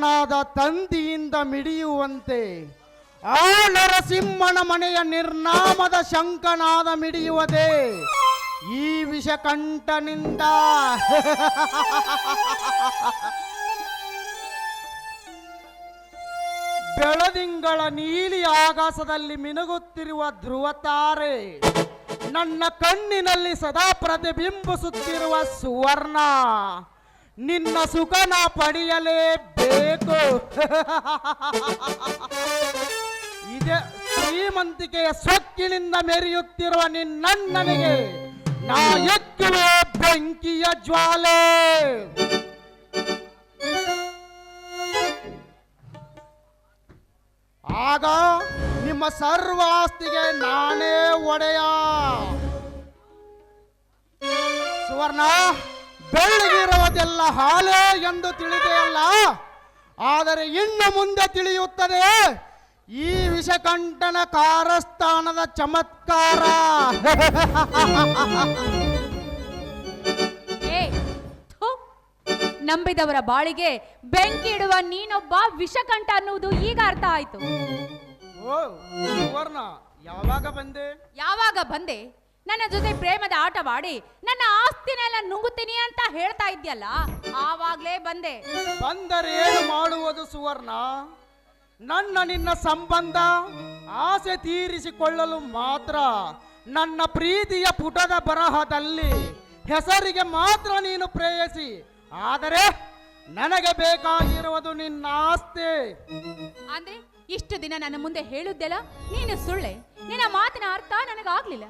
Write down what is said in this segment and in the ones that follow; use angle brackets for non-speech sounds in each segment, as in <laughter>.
ಭಕ್ತನಾದ ತಂದಿಯಿಂದ ಮಿಡಿಯುವಂತೆ ಆ ನರಸಿಂಹನ ಮನೆಯ ನಿರ್ನಾಮದ ಶಂಕನಾದ ಮಿಡಿಯುವದೆ ಈ ವಿಷಕಂಠನಿಂದ. ಬೆಳದಿಂಗಳ ನೀಲಿ ಆಕಾಶದಲ್ಲಿ ಮಿನುಗುತ್ತಿರುವ ಧ್ರುವ ತಾರೆ ನನ್ನ ಕಣ್ಣಿನಲ್ಲಿ ಸದಾ ಪ್ರತಿಬಿಂಬಿಸುತ್ತಿರುವ ಸುವರ್ಣ. ನಿನ್ನ ಸುಖನ ಪಡೆಯಲೇಬೇಕು. ಇದೆ ಶ್ರೀಮಂತಿಕೆಯ ಸೊಕ್ಕಿನಿಂದ ಮೆರೆಯುತ್ತಿರುವ ನಿನ್ನಣ್ಣನಿಗೆ ನಾ ಎಕ್ಕುವೆ ಬೆಂಕಿಯ ಜ್ವಾಲೆ. ಆಗ ನಿಮ್ಮ ಸರ್ವಾಸ್ತಿಗೆ ನಾನೇ ಒಡೆಯ. ಸುವರ್ಣ ಬೆಳ್ಳಗಿರುವುದೆಲ್ಲ ಹಾಲೇ ಎಂದು ತಿಳಿದೆಯಲ್ಲ? ಆದರೆ ಇನ್ನು ಮುಂದೆ ತಿಳಿಯುತ್ತದೆ ಈ ವಿಷಕಂಠನ ಕಾರಸ್ಥಾನದ ಚಮತ್ಕಾರ. ಏ ಥು, ನಂಬಿದವರ ಬಾಳಿಗೆ ಬೆಂಕಿ ಇಡುವ ನೀನೊಬ್ಬ ವಿಷಕಂಠ ಅನ್ನುವುದು ಈಗ ಅರ್ಥ ಆಯ್ತು. ಓ ಸುವರ್ಣ ಯಾವಾಗ ಬಂದೆ? ಯಾವಾಗ ಬಂದೆ? ನನ್ನ ಜೊತೆ ಪ್ರೇಮದ ಆಟವಾಡಿ ನನ್ನ ಆಸ್ತಿನೆಲ್ಲ ನುಂಗುತ್ತೀನಿ ಅಂತ ಹೇಳ್ತಾ ಇದ್ಯಲ್ಲ ಆವಾಗ್ಲೇ ಬಂದೆ. ಬಂದರೆ ಏನು ಮಾಡುವುದು ಸುವರ್ಣ? ನನ್ನ ನಿನ್ನ ಸಂಬಂಧ ಆಸೆ ತೀರಿಸಿಕೊಳ್ಳಲು ಮಾತ್ರ ನನ್ನ ಪ್ರೀತಿಯ ಪುಟದ ಬರಹದಲ್ಲಿ ಹೆಸರಿಗೆ ಮಾತ್ರ ನೀನು ಪ್ರೇಯಸಿ. ಆದರೆ ನನಗೆ ಬೇಕಾಗಿರುವುದು ನಿನ್ನ ಆಸ್ತಿ. ಅಂದ್ರೆ ಇಷ್ಟು ದಿನ ನನ್ನ ಮುಂದೆ ಹೇಳುದ್ದೆಲ್ಲ ನೀನು ಸುಳ್ಳೆ. ನಿನ್ನ ಮಾತಿನ ಅರ್ಥ ನನಗಾಗ್ಲಿಲ್ಲ.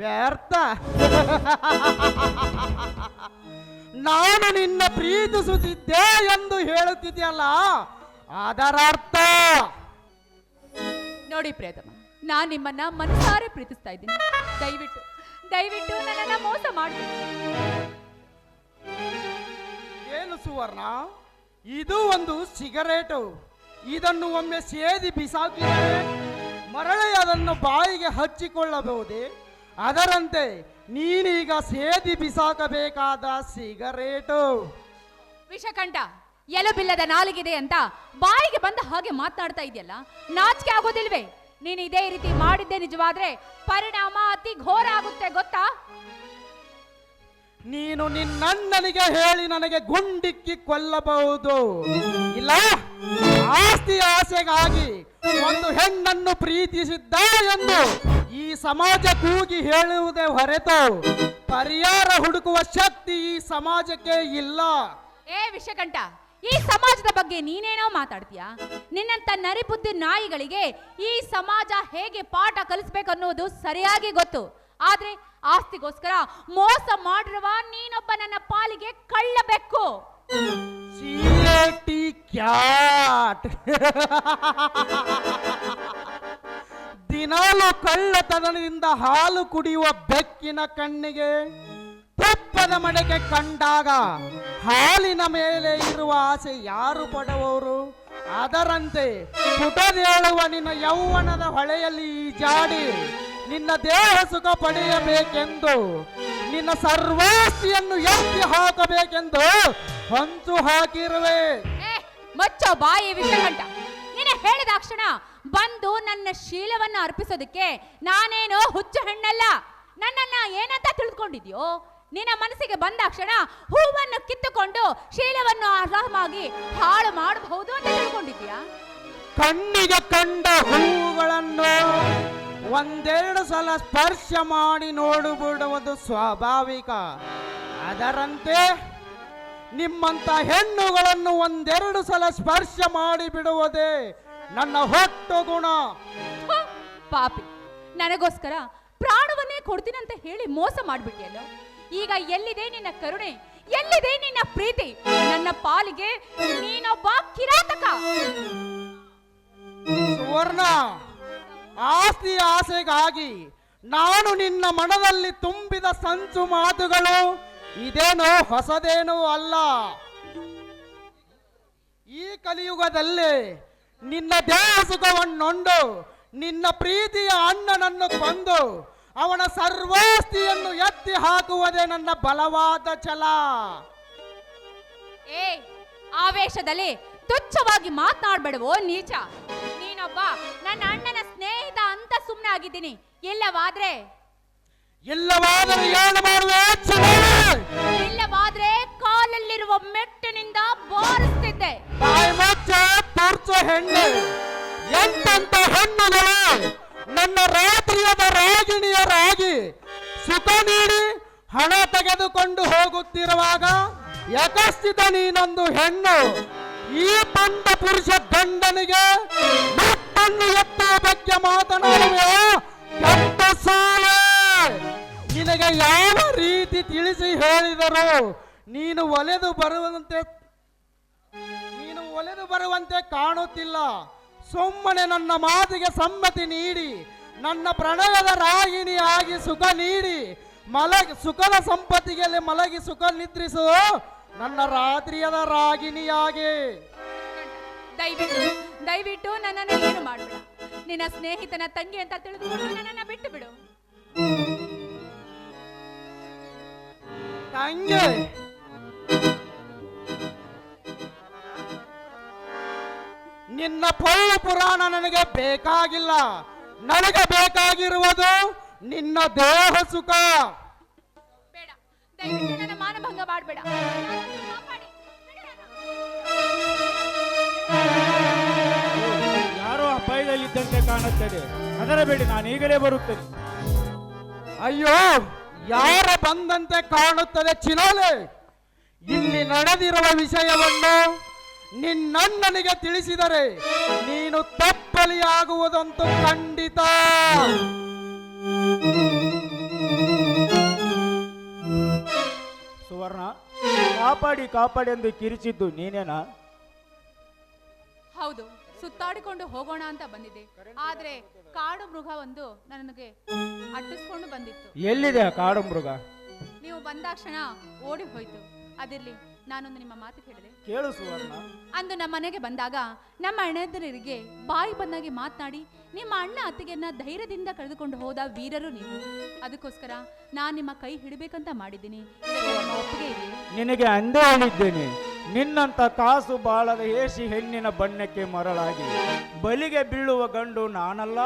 ವ್ಯರ್ಥ. ನಾನು ನಿನ್ನ ಪ್ರೀತಿಸುತ್ತಿದ್ದೆ ಎಂದು ಹೇಳುತ್ತಿದ್ದೆಯಲ್ಲ ಅದರ ಅರ್ಥ. ನೋಡಿ ಪ್ರೇತಮ್ಮ ನಾನು ನಿಮ್ಮನ್ನ ಮನಸಾರೆ ಪ್ರೀತಿಸ್ತಾ ಇದ್ದೀನಿ. ದಯವಿಟ್ಟು ದಯವಿಟ್ಟು ನನ್ನನ್ನ ಮೋಸ ಮಾಡಿ ಏನು ಸುವರ್ಣ? ಇದು ಒಂದು ಸಿಗರೇಟು. ಇದನ್ನು ಒಮ್ಮೆ ಸೇದಿ ಬಿಸಾಕಿದರೆ ಮರಳೆ ಅದನ್ನು ಬಾಯಿಗೆ ಹಚ್ಚಿಕೊಳ್ಳಬಹುದೇ? ಅದರಂತೆ ನೀನೀಗ ಸೇದಿ ಬಿಸಾಕಬೇಕಾದ ಸಿಗರೇಟು. ವಿಷಕಂಠ ಎಲುಬಿಲ್ಲದ ನಾಲಿಗಿದೆ ಅಂತ ಬಾಯಿಗೆ ಬಂದ ಹಾಗೆ ಮಾತನಾಡ್ತಾ ಇದೆಯಲ್ಲ ನಾಚಿಕೆ ಆಗೋದಿಲ್ವೇ? ನೀನು ಇದೇ ರೀತಿ ಮಾಡಿದ್ದೆ ನಿಜವಾದ್ರೆ ಪರಿಣಾಮ ಅತಿ ಘೋರ ಆಗುತ್ತೆ ಗೊತ್ತಾ? ನೀನು ನಿನ್ನಣ್ಣನಿಗೆ ಹೇಳಿ ನನಗೆ ಗುಂಡಿಕ್ಕಿ ಕೊಲ್ಲಬಹುದು. ಇಲ್ಲ ಆಸ್ತಿ ಆಸೆಗಾಗಿ ಒಂದು ಹೆಣ್ಣನ್ನು ಪ್ರೀತಿಸಿದ್ದ ಎಂದು ಈ ಸಮಾಜ ಕೂಗಿ ಹೇಳುವುದೇ ಹೊರತು ಪರಿಹಾರ ಹುಡುಕುವ ಶಕ್ತಿ ಈ ಸಮಾಜಕ್ಕೆ ಇಲ್ಲ. ಏ ವಿಷಕಂಠ ಈ ಸಮಾಜದ ಬಗ್ಗೆ ನೀನೇನೋ ಮಾತಾಡ್ತೀಯಾ? ನಿನ್ನಂತ ನರಿಬುದ್ಧಿ ನಾಯಿಗಳಿಗೆ ಈ ಸಮಾಜ ಹೇಗೆ ಪಾಠ ಕಲಿಸ್ಬೇಕು ಅನ್ನೋದು ಸರಿಯಾಗಿ ಗೊತ್ತು. ಆದ್ರೆ ಆಸ್ತಿಗೋಸ್ಕರ ಮೋಸ ಮಾಡಿರುವ ನೀನೊಬ್ಬ ನನ್ನ ಪಾಲಿಗೆ ಕಳ್ಳಬೇಕು ಕ್ಯಾಟ್. <laughs> ದಿನಾಲು ಕಳ್ಳತನದಿಂದ ಹಾಲು ಕುಡಿಯುವ ಬೆಕ್ಕಿನ ಕಣ್ಣಿಗೆ, ತುಪ್ಪದ ಮಡೆಗೆ ಕಂಡಾಗ ಹಾಲಿನ ಮೇಲೆ ಇರುವ ಆಸೆ ಯಾರು ಪಡುವವರು? ಅದರಂತೆ ಪುಟದೇಳುವ ನಿನ್ನ ಯೌವನದ ಹೊಳೆಯಲ್ಲಿ ಈ ಜಾಡಿ, ನಿನ್ನ ದೇಹ ಸುಖ ಪಡೆಯಬೇಕೆಂದು, ನಿನ್ನ ಸರ್ವಾಸ್ತಿಯನ್ನು ಎತ್ತಿ ಹಾಕಬೇಕೆಂದು ಹೊಂಚು ಹಾಕಿರುವೆ. ಮಚ್ಚ ಬಾಯಿ ವಿಷಯ ನೀನು ಹೇಳಿದ ಕ್ಷಣ ಬಂದು ನನ್ನ ಶೀಲವನ್ನು ಅರ್ಪಿಸೋದಕ್ಕೆ ನಾನೇನು ಹುಚ್ಚು ಹೆಣ್ಣಲ್ಲ. ನನ್ನನ್ನ ಏನಂತ ತಿಳಿದುಕೊಂಡಿದ್ಯೋ ನಿನ್ನ ಮನಸ್ಸಿಗೆ ಬಂದ ಕ್ಷಣ ಹೂವನ್ನು ಕಿತ್ತುಕೊಂಡು ಶೀಲವನ್ನು ಆರಾಮಾಗಿ ಹಾಳು ಮಾಡಬಹುದು ಅಂತ ತಿಳ್ಕೊಂಡಿದ್ಯಾ ಕಣ್ಣಿಗೆ ಕಂಡ ಹೂಗಳನ್ನು ಒಂದೆರಡು ಸಲ ಸ್ಪರ್ಶ ಮಾಡಿ ನೋಡಿಬಿಡುವುದು ಸ್ವಾಭಾವಿಕ. ಅದರಂತೆ ನಿಮ್ಮಂತ ಹೆಣ್ಣುಗಳನ್ನು ಒಂದೆರಡು ಸಲ ಸ್ಪರ್ಶ ಮಾಡಿ ಬಿಡುವುದೇ ನನ್ನ ಹೊಟ್ಟು ಗುಣ. ಥು, ಪಾಪಿ. ನನಗೋಸ್ಕರ ಪ್ರಾಣವನ್ನೇ ಕೊಡ್ತೀನಂತ ಹೇಳಿ ಮೋಸ ಮಾಡ್ಬಿಟ್ಟಿಯಲ್ಲ. ಈಗ ಎಲ್ಲಿದೆ ನಿನ್ನ ಕರುಣೆ? ಎಲ್ಲಿದೆ ನಿನ್ನ ಪ್ರೀತಿ? ನನ್ನ ಪಾಲಿಗೆ ನೀನೊಬ್ಬ ಕಿರಾತಕ. ಸುವರ್ಣ ಆಸ್ತಿ ಆಸೆಗಾಗಿ ನಾನು ನಿನ್ನ ಮನದಲ್ಲಿ ತುಂಬಿದ ಸಂಚು ಮಾತುಗಳು ಇದೇನೋ ಹೊಸದೇನೋ ಅಲ್ಲ. ಈ ಕಲಿಯುಗದಲ್ಲಿ ನಿನ್ನ ದೇಹ ಸುಖವನ್ನುಂಡು ನಿನ್ನ ಪ್ರೀತಿಯ ಅಣ್ಣನನ್ನು ಕೊಂದು ಅವನ ಸರ್ವಾಸ್ತಿಯನ್ನು ಎತ್ತಿ ಹಾಕುವುದೇ ನನ್ನ ಬಲವಾದ ಛಲ. ಏ ಆವೇಶದಲ್ಲಿ ತುಚ್ಛವಾಗಿ ಮಾತನಾಡ್ಬೇಡವೋ ನೀಚ. ನೀನೊಬ್ಬ ನನ್ನ ಅಣ್ಣನ ಸ್ನೇಹಿತ ಅಂತ ಸುಮ್ಮನೆ ಆಗಿದ್ದೀನಿ. ಇಲ್ಲವಾದ್ರೆ ಇಲ್ಲವಾದರೆ ಏನು ಮಾಡುವೆ? ಚಿನ್ನವೇ? ಇಲ್ಲವಾದ್ರೆ ಕಾಲಲ್ಲಿರುವ ಮೆಟ್ಟಿನಿಂದ ಬಾರಿಸ್ತಿದ್ದೆ. ಬಾಯಿ ಮುಚ್ಚ. ತುರ್ಚ ಹೆಣ್ಣು. ಎಂತಂತ ಹೆಣ್ಣುಗಳು ನನ್ನ ರಾತ್ರಿಯದ ರಾಗಿಣಿಯರಾಗಿ ಸುಖ ನೀಡಿ ಹಣ ತೆಗೆದುಕೊಂಡು ಹೋಗುತ್ತಿರುವಾಗ ಯಕಸ್ಥಿತ ನೀನೊಂದು ಹೆಣ್ಣು? ಈ ಪಂಡ ಪುರುಷ ಗಂಡನಿಗೆ ಮತ್ತನ್ನು ಎತ್ತುವ ಬಗ್ಗೆ ಮಾತನಾಡುವ ಸಾಲ ನಿನಗೆ ಯಾವ ರೀತಿ ತಿಳಿಸಿ ಹೇಳಿದರು? ನೀನು ಒಲೆದು ಬರುವಂತೆ ಬರುವಂತೆ ಕಾಣುತ್ತಿಲ್ಲ. ಸುಮ್ಮನೆ ನನ್ನ ಮಾತಿಗೆ ಸಮ್ಮತಿ ನೀಡಿ ನನ್ನ ಪ್ರಣಯದ ರಾಗಿಣಿಯಾಗಿ ಸುಖ ನೀಡಿ ಮಲಗಿ ಸುಖದ ಸಂಪತ್ತಿಗೆಲ್ಲಿ ಮಲಗಿ ಸುಖ ನಿದ್ರಿಸು ನನ್ನ ರಾತ್ರಿಯದ ರಾಗಿಣಿಯಾಗಿ. ದಯವಿಟ್ಟು ದಯವಿಟ್ಟು ನನ್ನನ್ನು ಏನು ಮಾಡಬೇಡ. ನಿನ್ನ ಸ್ನೇಹಿತನ ತಂಗಿ ಅಂತ ತಿಳಿದುಕೊಂಡು ನನ್ನನ್ನು ಬಿಟ್ಟು ಬಿಡು ತಂಗೆ ನಿನ್ನ ಪೊಳ್ಳು ಪುರಾಣ ನನಗೆ ಬೇಕಾಗಿಲ್ಲ. ನನಗೆ ಬೇಕಾಗಿರುವುದು ನಿನ್ನ ದೇಹ ಸುಖ. ಬೇಡ. ದಯವಿಟ್ಟು ನನ್ನ ಮಾನಭಂಗ ಮಾಡಬೇಡ. ಯಾರೋ ಅಪಾಯದಲ್ಲಿದ್ದಂತೆ ಕಾಣುತ್ತದೆ. ಅದರಬೇಡಿ ನಾನು ಈಗಲೇ ಬರುತ್ತೇನೆ. ಅಯ್ಯೋ ಯಾರ ಬಂದಂತೆ ಕಾಣುತ್ತದೆ ಚಿನೋಲೆ ಇಲ್ಲಿ ನಡೆದಿರುವ ವಿಷಯವನ್ನು ನಿನ್ನಣ್ಣನಿಗೆ ತಿಳಿಸಿದರೆ ನೀನು ತಪ್ಪಲಿಯಾಗುವುದಂತೂ ಖಂಡಿತ. ಸುವರ್ಣ ಕಾಪಾಡಿ ಕಾಪಾಡಿ ಎಂದು ಕಿರಿಚಿದ್ದು ನೀನೇನಾ? ಹೌದು ಸುತ್ತಾಡಿಕೊಂಡು ಹೋಗೋಣ ಅಂತ ಬಂದಿದ್ದೆ. ಆದ್ರೆ ಕಾಡು ಮೃಗ ಒಂದು ನನಗೆ ಅಟ್ಟಿಸ್ಕೊಂಡು ಬಂದಿತ್ತು. ಎಲ್ಲಿದೆ ಆ ಕಾಡು ಮೃಗ? ನೀವು ಬಂದಾಕ್ಷಣ ಓಡಿ ಹೋಯ್ತು. ಅದಿರ್ಲಿ. ನಾನೊಂದು ನಿಮ್ಮ ಮಾತು ಕೇಳಿದೆ. ಕೇಳು ಸುವರ್ಣ. ಅಂದು ನಮ್ಮ ಮನೆಗೆ ಬಂದಾಗ ನಮ್ಮ ಅಣ್ಣದರಿಗೆ ಬಾಯಿ ಬಂದಾಗೆ ಮಾತನಾಡಿ ನಿಮ್ಮ ಅಣ್ಣ ಅತ್ತಿಗೆಯನ್ನ ಧೈರ್ಯದಿಂದ ಕಳೆದುಕೊಂಡು ಹೋದ ವೀರರು ನೀವು. ಅದಕ್ಕೋಸ್ಕರ ನಾನು ನಿಮ್ಮ ಕೈ ಹಿಡಬೇಕಂತ ಮಾಡಿದ್ದೀನಿ. ಒಪ್ಪಿಗೆ? ನಿನಗೆ ಅಂದೇ ಹೇಳಿದ್ದೇನೆ ನಿನ್ನಂತ ಕಾಸು ಬಾಳದ ಏಸಿ ಹೆಣ್ಣಿನ ಬಣ್ಣಕ್ಕೆ ಮರಳಾಗಿ ಬಲಿಗೆ ಬೀಳುವ ಗಂಡು ನಾನಲ್ಲ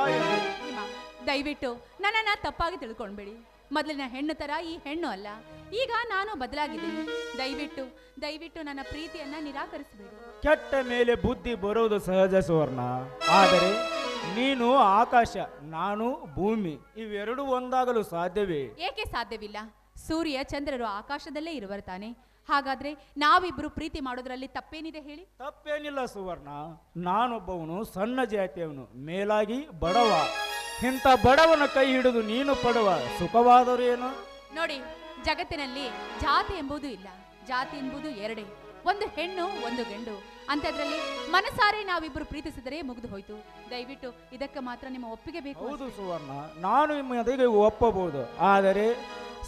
ದಯವಿಟ್ಟು ನನ್ನನ್ನ ತಪ್ಪಾಗಿ ತಿಳ್ಕೊಂಡ್ಬೇಡಿ. ಮೊದಲಿನ ಹೆಣ್ಣು ತರ ಈ ಹೆಣ್ಣು ಅಲ್ಲ. ಈಗ ನಾನು ಬದಲಾಗಿದ್ದೀನಿ. ದಯವಿಟ್ಟು ದಯವಿಟ್ಟು ನನ್ನ ಪ್ರೀತಿಯನ್ನ ನಿರಾಕರಿಸಬೇಕು ಕೆಟ್ಟ ಮೇಲೆ ಬುದ್ಧಿ ಬರೋದು ಸಹಜ ಸುವರ್ಣ. ಆದರೆ ನೀನು ಆಕಾಶ ನಾನು ಭೂಮಿ ಇವೆರಡೂ ಒಂದಾಗಲು ಸಾಧ್ಯವೇ? ಏಕೆ ಸಾಧ್ಯವಿಲ್ಲ? ಸೂರ್ಯ ಚಂದ್ರರು ಆಕಾಶದಲ್ಲೇ ಇರುವರು ತಾನೆ. ಹಾಗಾದ್ರೆ ನಾವಿಬ್ರು ಪ್ರೀತಿ ಮಾಡೋದ್ರಲ್ಲಿ ತಪ್ಪೇನಿದೆ ಹೇಳಿ? ತಪ್ಪೇನಿಲ್ಲ ಸುವರ್ಣ. ನಾನೊಬ್ಬವನು ಸಣ್ಣ ಜಾತಿಯವನು. ಮೇಲಾಗಿ ಬಡವ. ಇಂಥ ಬಡವನ ಕೈ ಹಿಡಿದು ನೀನು ಪಡುವ ಸುಖವಾದರೂ ಏನು? ನೋಡಿ ಜಗತ್ತಿನಲ್ಲಿ ಜಾತಿ ಎಂಬುದು ಇಲ್ಲ. ಜಾತಿ ಎಂಬುದು ಎರಡೇ. ಒಂದು ಹೆಣ್ಣು ಒಂದು ಗಂಡು. ಅಂತದ್ರಲ್ಲಿ ಮನಸಾರೆ ನಾವಿಬ್ಬರು ಪ್ರೀತಿಸಿದರೆ ಮುಗಿದು ಹೋಯ್ತು. ದಯವಿಟ್ಟು ಇದಕ್ಕೆ ಮಾತ್ರ ನಿಮ್ಮ ಒಪ್ಪಿಗೆ ಬೇಕು ಹೌದು ಸುವರ್ಣ ನಾನು ಮದುವೆಗೆ ಒಪ್ಪಬಹುದು. ಆದರೆ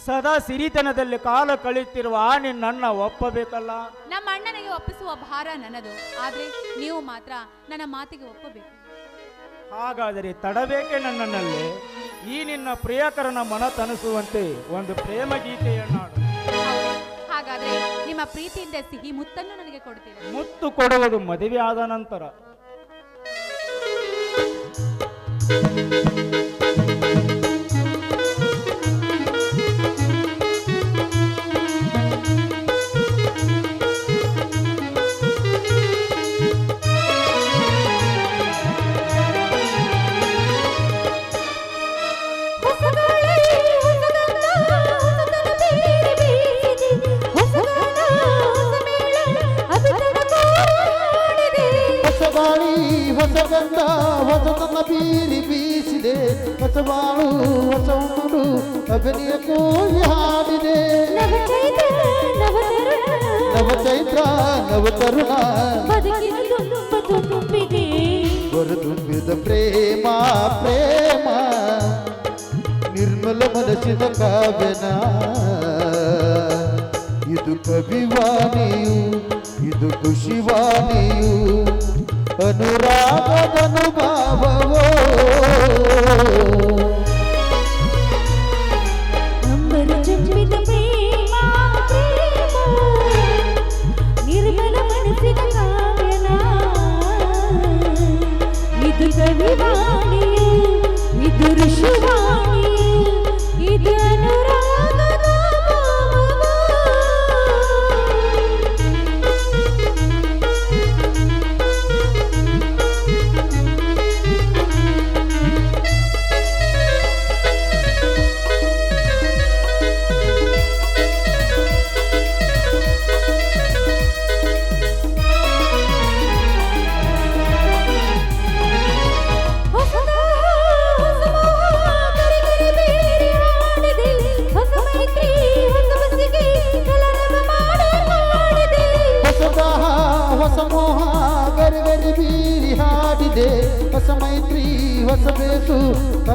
ಸದಾ ಸಿರಿತನದಲ್ಲಿ ಕಾಲ ಕಳೆಯುತ್ತಿರುವ ಆ ನನ್ನ ಒಪ್ಪಬೇಕಲ್ಲ? ನಮ್ಮ ಅಣ್ಣನಿಗೆ ಒಪ್ಪಿಸುವ ಭಾರ ನನ್ನದು. ಆದ್ರೆ ನೀವು ಮಾತ್ರ ನನ್ನ ಮಾತಿಗೆ ಒಪ್ಪಬೇಕು. ಹಾಗಾದರೆ ತಡಬೇಕೆ ನನ್ನಲ್ಲಿ ಈ ನಿನ್ನ ಪ್ರಿಯಕರನ ಮನ ತನಿಸುವಂತೆ ಒಂದು ಪ್ರೇಮ ಗೀತೆಯನ್ನಾಡು. ಹಾಗಾದ್ರೆ ನಿಮ್ಮ ಪ್ರೀತಿಯಿಂದ ಸಿಹಿ ಮುತ್ತನ್ನು ನನಗೆ ಕೊಡ್ತೀರಾ? ಮುತ್ತು ಕೊಡುವುದು ಮದುವೆ ಆದ ನಂತರ. ನವ ಚೈತ್ರ ನವ ತರುಣ ಹೊರತುಂಬಿದ ಪ್ರೇಮ ಪ್ರೇಮ ನಿರ್ಮಲ ಮನಸ್ಸಿನ ಕಾವ್ಯನ ಇದು ಕವಿವಾಣಿಯು ಇದು ಖುಷಿವಾಣಿಯು ಅನುರಾಗದನುಭಾವವೋ ಇದು ಕವಿವಾಣಿಯು ಇದು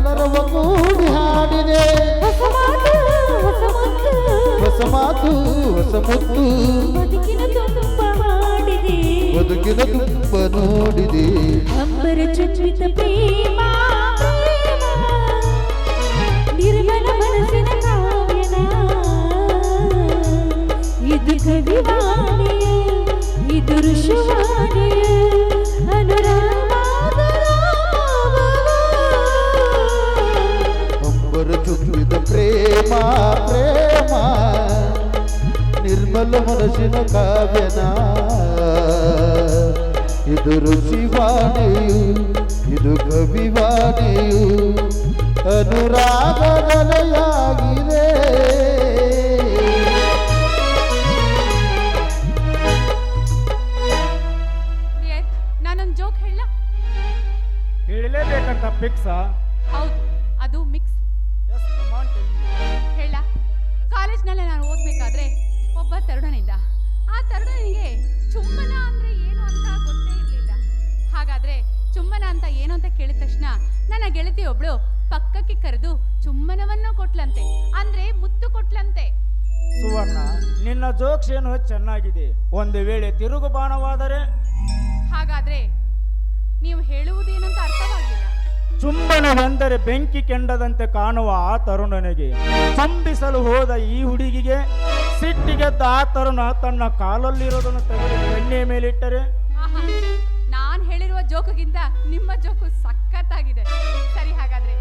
ಕಲರವ ಕೂಡಿ ಹಾಡಿದೆ ಹೊಸ ಮಾತು ಹೊಸ ಮುತ್ತು ಹೊಸ ಮಾತು ಹೊಸ ಮುತ್ತು ಬದುಕಿನ ತುಂಬ ಹಾಡಿದೆ ಬದುಕಿನ ತುಂಬ ನೋಡಿದೆ ಅಂಬರ ಚುಚ್ಚಿತ ಪ್ರೇಮ ಪ್ರೇಮ ನಿರ್ಮಲ ಮನಸ್ಸಿನ ಕಾವ್ಯನ ಇದು ಕವಿವಾಣಿಯು ಇದು ಋಷಿವಾಣಿಯು ಅನುರಾಗದ ನಿರ್ಮಲ ಮನಸ್ಸಿನ ಕಾವ್ಯನ ಇದು ಋಷಿವಾಣಿಯು ಇದು ಕವಿವಾಣಿಯು ಅನುರಾಗದಲೆಯಾಗಿದೆ ರಿಯತ್, ನಾನೊಂದ್ ಜೋಕ್ ಹೇಳ ಹೇಳಲೇಬೇಕಂತ ಫಿಕ್ಸ ಹೌದು ಅದು ಮಿಕ್ಸ್. ಹೇಳ ಕಾಲೇಜ್ನಲ್ಲಿ ನಾನು ಓದ್ಬೇಕಾದ್ರೆ ಒಬ್ಬ ತರುಣನಿದ್ದ ಆ ತರುಣನಿಗೆ ಚುಂಬನ ಅಂದ್ರೆ ಏನು ಅಂತ ಗೊತ್ತೇ ಇರಲಿಲ್ಲ. ಹಾಗಾದ್ರೆ ಚುಮ್ಮನ ಅಂತ ಏನು ಅಂತ ಕೇಳಿದ ತಕ್ಷಣ ನನ್ನ ಗೆಳತಿ ಒಬ್ಳು ಪಕ್ಕಕ್ಕೆ ಕರೆದು ಚುಂಬನವನ್ನು ಕೊಟ್ಲಂತೆ. ಅಂದ್ರೆ ಮುತ್ತು ಕೊಟ್ಲಂತೆ. ಸುವರ್ಣ ನಿನ್ನ ಜೋಕ್ಸ್ ಏನು ಚೆನ್ನಾಗಿದೆ? ಒಂದು ವೇಳೆ ತಿರುಗು ಬಾಣವಾದರೆ? ಹಾಗಾದ್ರೆ ಚುಂಬನವೆಂದರೆ ಬೆಂಕಿ ಕೆಂಡದಂತೆ ಕಾಣುವ ಆ ತರುಣನಿಗೆ. ಚುಂಬಿಸಲು ಹೋದ ಈ ಹುಡುಗಿಗೆ ಸಿಟ್ಟಿಗೆದ್ದ ಆ ತರುಣ ತನ್ನ ಕಾಲಲ್ಲಿರೋದನ್ನು ತೆಗೆದು ಬೆಣ್ಣೆ ಮೇಲಿಟ್ಟರೆ. ನಾನ್ ಹೇಳಿರುವ ಜೋಕಗಿಂತ ನಿಮ್ಮ ಜೋಕು ಸಖತ್ತಾಗಿದೆ. ಸರಿ ಹಾಗಾದ್ರೆ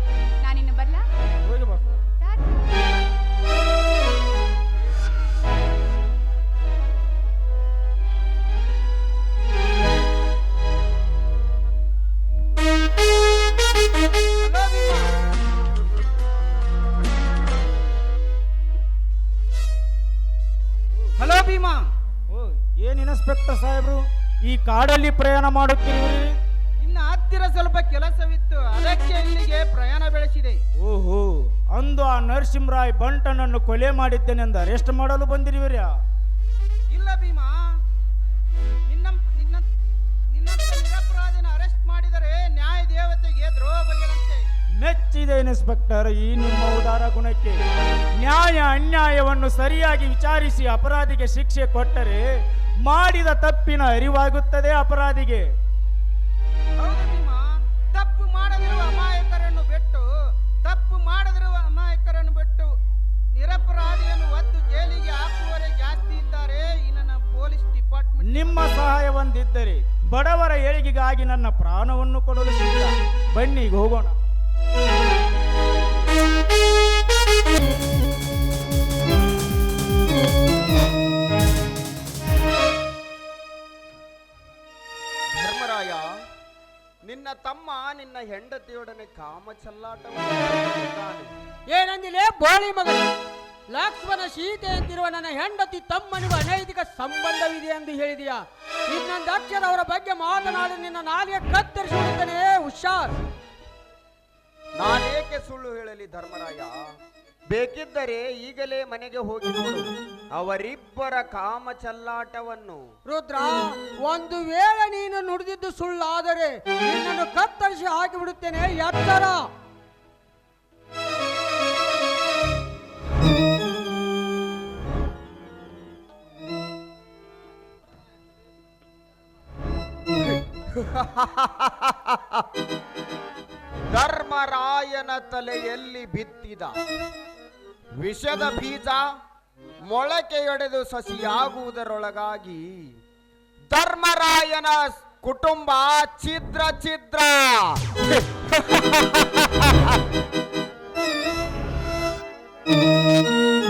ಕಾಡಲ್ಲಿ ಪ್ರಯಾಣ ಮಾಡುತ್ತಿರುವಿರಿ ಇನ್ನು ಹತ್ತಿರ ಸ್ವಲ್ಪ ಕೆಲಸವಿತ್ತು ಅದಕ್ಕೆ ಇಲ್ಲಿಗೆ ಪ್ರಯಾಣ ಬೆಳೆಸಿದೆ. ಓಹೋ ಅಂದು ಆ ನರಸಿಂಹರಾಯ್ ಬಂಟನನ್ನು ಕೊಲೆ ಮಾಡಿದ್ದೇನೆಂದು ಅರೆಸ್ಟ್ ಮಾಡಲು ಬಂದಿರುವಿರ್ಯಾ ಇಲ್ಲ ಭೀಮಾ. ನಿನ್ನ ನಿನ್ನ ನಿನ್ನಂತ ನಿರಪರಾಧನ ಅರೆಸ್ಟ್ ಮಾಡಿದರೆ ನ್ಯಾಯ ದೇವತೆಗೆ ದ್ರೋಹ ಬಗೆದಂತೆ. ಮೆಚ್ಚಿದೆ ಇನ್ಸ್ಪೆಕ್ಟರ್ ಈ ನಿಮ್ಮ ಉದಾರ ಗುಣಕ್ಕೆ. ನ್ಯಾಯ ಅನ್ಯಾಯವನ್ನು ಸರಿಯಾಗಿ ವಿಚಾರಿಸಿ ಅಪರಾಧಿಗೆ ಶಿಕ್ಷೆ ಕೊಟ್ಟರೆ ಮಾಡಿದ ತಪ್ಪಿನ ಅರಿವಾಗುತ್ತದೆ ಅಪರಾಧಿಗೆ. ತಪ್ಪು ಮಾಡದಿರುವ ಅಮಾಯಕರನ್ನು ಬಿಟ್ಟು ತಪ್ಪು ಮಾಡದಿರುವ ಅಮಾಯಕರನ್ನು ಬಿಟ್ಟು ನಿರಪರಾಧಿಯನ್ನು ಒದ್ದು ಜೈಲಿಗೆ ಹಾಕುವವರೇ ಜಾಸ್ತಿ ಇದ್ದಾರೆ. ನನ್ನ ಪೊಲೀಸ್ ಡಿಪಾರ್ಟ್ಮೆಂಟ್ ನಿಮ್ಮ ಸಹಾಯ ಒಂದಿದ್ದರೆ ಬಡವರ ಏಳಿಗೆಗಾಗಿ ನನ್ನ ಪ್ರಾಣವನ್ನು ಕೊಡಲು ಸಿದ್ಧ. ಬನ್ನಿ ಈಗ ಹೋಗೋಣ. ನಿನ್ನ ತಮ್ಮ ನಿನ್ನ ಹೆಂಡತಿಯೊಡನೆ ಕಾಮ ಚಲ್ಲಾಟ ಏನಂದಿಲೆ ಬೋಳಿ ಮಗನು? ಲಕ್ಷ್ಮಣ ಸೀತೆ ಅಂತಿರುವ ನನ್ನ ಹೆಂಡತಿ ತಮ್ಮನಿಗೂ ಅನೈತಿಕ ಸಂಬಂಧವಿದೆ ಎಂದು ಹೇಳಿದೆಯಾ? ಇನ್ನೊಂದು ಅಕ್ಷರ ಅವರ ಬಗ್ಗೆ ಮಾತನಾಡಿ ನಿನ್ನ ನಾಲಿಗೆ ಕತ್ತರಿಸುತ್ತೇನೆ ಹುಷಾರ್. ನಾನೇಕೆ ಸುಳ್ಳು ಹೇಳಲಿ ಧರ್ಮರಾಯ? ಬೇಕಿದ್ದರೆ ಈಗಲೇ ಮನೆಗೆ ಹೋಗಿ ನೋಡು. ಅವರಿಬ್ಬರ ಕಾಮ ಚಲ್ಲಾಟವನ್ನು ರುದ್ರ ಒಂದು ವೇಳೆ ನೀನು ನುಡಿದಿದ್ದು ಸುಳ್ಳಾದರೆ ನಿನ್ನನ್ನು ಕತ್ತರಿಸಿ ಹಾಕಿಬಿಡುತ್ತೇನೆ ಎತ್ತರ ಧರ್ಮರಾಯನ ತಲೆಯಲ್ಲಿ ಬಿತ್ತಿದ. ವಿಷದ ಬೀಜ ಮೊಳಕೆಯೊಡೆದು ಸಸಿಯಾಗುವುದರೊಳಗಾಗಿ ಧರ್ಮರಾಯನ ಕುಟುಂಬ ಛಿದ್ರ ಛಿದ್ರ. <laughs>